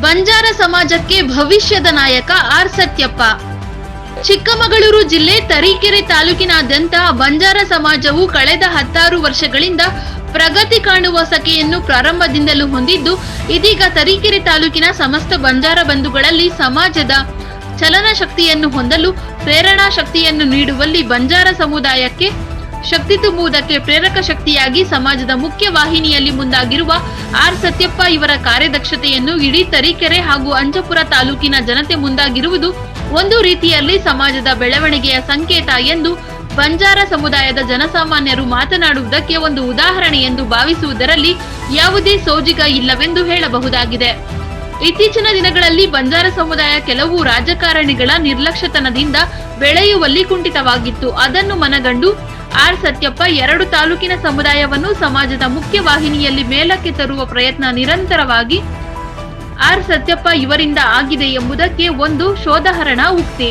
ಬಂಜಾರ ಸಮಾಜಕ್ಕೆ ಭವಿಷ್ಯದ ನಾಯಕ ಆರ್ ಸತ್ಯಪ್ಪ. ಚಿಕ್ಕಮಗಳೂರು ಜಿಲ್ಲೆ ತರೀಕೆರೆ ತಾಲೂಕಿನಾದ್ಯಂತ ಬಂಜಾರ ಸಮಾಜವು ಕಳೆದ ಹತ್ತಾರು ವರ್ಷಗಳಿಂದ ಪ್ರಗತಿ ಕಾಣುವ ಸಖೆಯನ್ನು ಪ್ರಾರಂಭದಿಂದಲೂ ಹೊಂದಿದ್ದು, ಇದೀಗ ತರೀಕೆರೆ ತಾಲೂಕಿನ ಸಮಸ್ತ ಬಂಜಾರ ಬಂಧುಗಳಲ್ಲಿ ಸಮಾಜದ ಚಲನಶಕ್ತಿಯನ್ನು ಹೊಂದಲು ಪ್ರೇರಣಾ ಶಕ್ತಿಯನ್ನು ನೀಡುವಲ್ಲಿ ಬಂಜಾರ ಸಮುದಾಯಕ್ಕೆ ಶಕ್ತಿ ತುಂಬುವುದಕ್ಕೆ ಪ್ರೇರಕ ಶಕ್ತಿಯಾಗಿ ಸಮಾಜದ ಮುಖ್ಯ ವಾಹಿನಿಯಲ್ಲಿ ಮುಂದಾಗಿರುವ ಆರ್ ಸತ್ಯಪ್ಪ ಇವರ ಕಾರ್ಯದಕ್ಷತೆಯನ್ನು ಇಡೀ ತರೀಕೆರೆ ಹಾಗೂ ಅಂಜಪುರ ತಾಲೂಕಿನ ಜನತೆ ಮುಂದಾಗಿರುವುದು ಒಂದು ರೀತಿಯಲ್ಲಿ ಸಮಾಜದ ಬೆಳವಣಿಗೆಯ ಸಂಕೇತ ಎಂದು ಬಂಜಾರ ಸಮುದಾಯದ ಜನಸಾಮಾನ್ಯರು ಮಾತನಾಡುವುದಕ್ಕೆ ಒಂದು ಉದಾಹರಣೆ ಎಂದು ಭಾವಿಸುವುದರಲ್ಲಿ ಯಾವುದೇ ಸೋಜಿಗ ಇಲ್ಲವೆಂದು ಹೇಳಬಹುದಾಗಿದೆ. ಇತ್ತೀಚಿನ ದಿನಗಳಲ್ಲಿ ಬಂಜಾರ ಸಮುದಾಯ ಕೆಲವು ರಾಜಕಾರಣಿಗಳ ನಿರ್ಲಕ್ಷ್ಯತನದಿಂದ ಬೆಳೆಯುವಲ್ಲಿ ಕುಂಠಿತವಾಗಿತ್ತು. ಅದನ್ನು ಮನಗಂಡು ಆರ್ ಸತ್ಯಪ್ಪ ಎರಡು ತಾಲೂಕಿನ ಸಮುದಾಯವನ್ನು ಸಮಾಜದ ಮುಖ್ಯ ವಾಹಿನಿಯಲ್ಲಿ ಮೇಲಕ್ಕೆ ತರುವ ಪ್ರಯತ್ನ ನಿರಂತರವಾಗಿ ಆರ್ ಸತ್ಯಪ್ಪ ಇವರಿಂದ ಆಗಿದೆ ಎಂಬುದಕ್ಕೆ ಒಂದು ಶೋಧಹರಣ ಉಕ್ತಿ.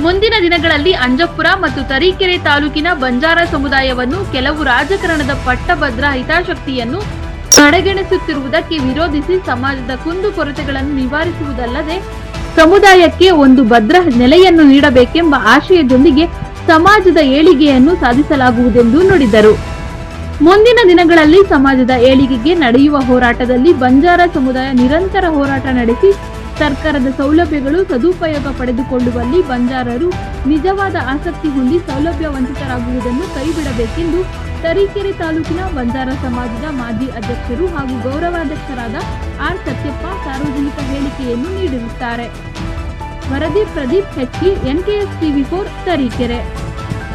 ಮುಂದಿನ ದಿನಗಳಲ್ಲಿ ಅಂಜಪುರ ಮತ್ತು ತರೀಕೆರೆ ತಾಲೂಕಿನ ಬಂಜಾರ ಸಮುದಾಯವನ್ನು ಕೆಲವು ರಾಜಕಾರಣದ ಪಟ್ಟಭದ್ರ ಹಿತಾಸಕ್ತಿಯನ್ನು ಕಡೆಗಣಿಸುತ್ತಿರುವುದಕ್ಕೆ ವಿರೋಧಿಸಿ ಸಮಾಜದ ಕುಂದು ಕೊರತೆಗಳನ್ನು ನಿವಾರಿಸುವುದಲ್ಲದೆ ಸಮುದಾಯಕ್ಕೆ ಒಂದು ಭದ್ರ ನೆಲೆಯನ್ನು ನೀಡಬೇಕೆಂಬ ಆಶಯದೊಂದಿಗೆ ಸಮಾಜದ ಏಳಿಗೆಯನ್ನು ಸಾಧಿಸಲಾಗುವುದೆಂದು ನುಡಿದರು. ಮುಂದಿನ ದಿನಗಳಲ್ಲಿ ಸಮಾಜದ ಏಳಿಗೆಗೆ ನಡೆಯುವ ಹೋರಾಟದಲ್ಲಿ ಬಂಜಾರ ಸಮುದಾಯ ನಿರಂತರ ಹೋರಾಟ ನಡೆಸಿ, ಸರ್ಕಾರದ ಸೌಲಭ್ಯಗಳು ಸದುಪಯೋಗ ಪಡೆದುಕೊಳ್ಳುವಲ್ಲಿ ಬಂಜಾರರು ನಿಜವಾದ ಆಸಕ್ತಿ ಹೊಂದಿ ಸೌಲಭ್ಯ ವಂಚಿತರಾಗುವುದನ್ನು ಕೈಬಿಡಬೇಕೆಂದು ತರೀಕೆರೆ ತಾಲೂಕಿನ ಬಂಜಾರ ಸಮಾಜದ ಮಾಜಿ ಅಧ್ಯಕ್ಷರು ಹಾಗೂ ಗೌರವಾಧ್ಯಕ್ಷರಾದ ಆರ್ ಸತ್ಯಪ್ಪ ಸಾರ್ವಜನಿಕ ಹೇಳಿಕೆಯನ್ನು ನೀಡಿರುತ್ತಾರೆ. ವರದಿ Pradeep HK NKS TV four Tarikere.